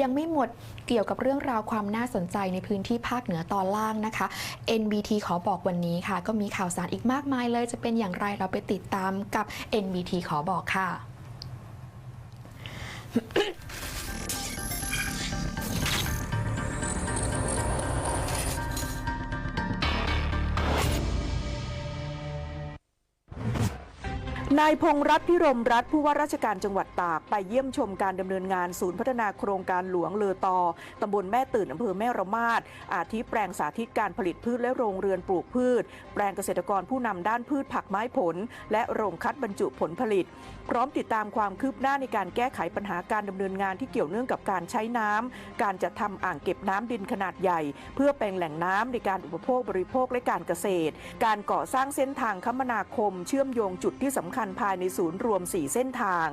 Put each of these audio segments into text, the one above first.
ยังไม่หมดเกี่ยวกับเรื่องราวความน่าสนใจในพื้นที่ภาคเหนือตอนล่างนะคะ NBT ขอบอกวันนี้ค่ะ ก็มีข่าวสารอีกมากมายเลย จะเป็นอย่างไรเราไปติดตามกับ NBT ขอบอกค่ะ นายพงรัตน์พิรมรัฐผู้ว่าราชการจังหวัดตาก ไปเยี่ยมชมการดำเนินงานศูนย์พัฒนาโครงการหลวงเลอตอตำบลแม่ตื่นอำเภอแม่ระมาดอาทิแปลงสาธิตการผลิตพืชและโรงเรือนปลูกพืช แปลงเกษตรกรผู้นำด้านพืชผักไม้ผล และโรงคัดบรรจุผลผลิต พร้อมติดตามความคืบหน้าในการแก้ไขปัญหาการดำเนินงานที่เกี่ยวเนื่องกับการใช้น้ำการจัดทำอ่างเก็บน้ำดินขนาดใหญ่ เพื่อเป็นแหล่งน้ำในการอุปโภคบริโภคและการเกษตร การก่อสร้างเส้นทางคมนาคม เชื่อมโยงจุดที่สำคัญภายในศูนย์รวม 4 เส้นทาง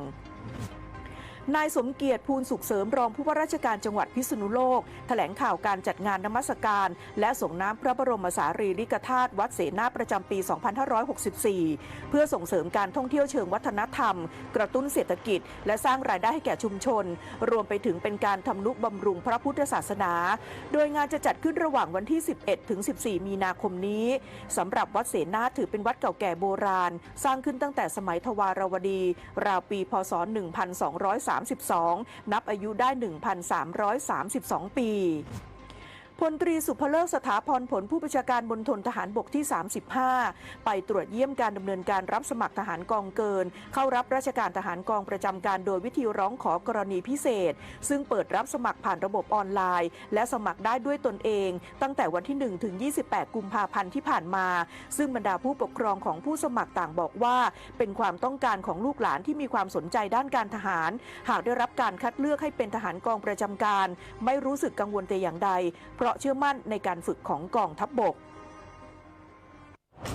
นายสมเกียรติภูลสุขเสริมรองผู้ว่าราชการจังหวัดพิษณุโลก แถลงข่าวการจัดงานนมัสการ และส่งน้ำพระบรมสารีริกธาตุวัดเสนาประจำปี 2564 เพื่อส่งเสริมการท่องเที่ยวเชิงวัฒนธรรม กระตุ้นเศรษฐกิจ และสร้างรายได้ให้แก่ชุมชน รวมไปถึงเป็นการทำนุบำรุงพระพุทธศาสนา โดยงานจะจัดขึ้นระหว่างวันที่ 11 ถึง 14 มีนาคมนี้สำหรับวัดเสนาถือเป็นวัดเก่าแก่โบราณ สร้างขึ้นตั้งแต่สมัยทวารวดี ราวปี พศ 1203 32 นับอายุได้ 1,332 ปี พลตรีสุภเลิกสถาพรผลผู้บัญชาการบนทนทหารบกที่ 35 ไปตรวจเยี่ยมการดำเนินการรับสมัครทหารกองเกิน เข้ารับราชการทหารกองประจำการโดยวิธีร้องขอกรณีพิเศษ ซึ่งเปิดรับสมัครผ่านระบบออนไลน์ และสมัครได้ด้วยตนเอง ตั้งแต่วันที่ 1 ถึง 28 กุมภาพันธ์ที่ผ่านมา ซึ่งบรรดาผู้ปกครองของผู้สมัครต่างบอกว่า เป็นความต้องการของลูกหลานที่มีความสนใจด้านการทหาร หากได้รับการคัดเลือกให้เป็นทหารกองประจำการ ไม่รู้สึกกังวลแต่อย่างใดเพราะเชื่อมั่นในการฝึกของกองทัพบบก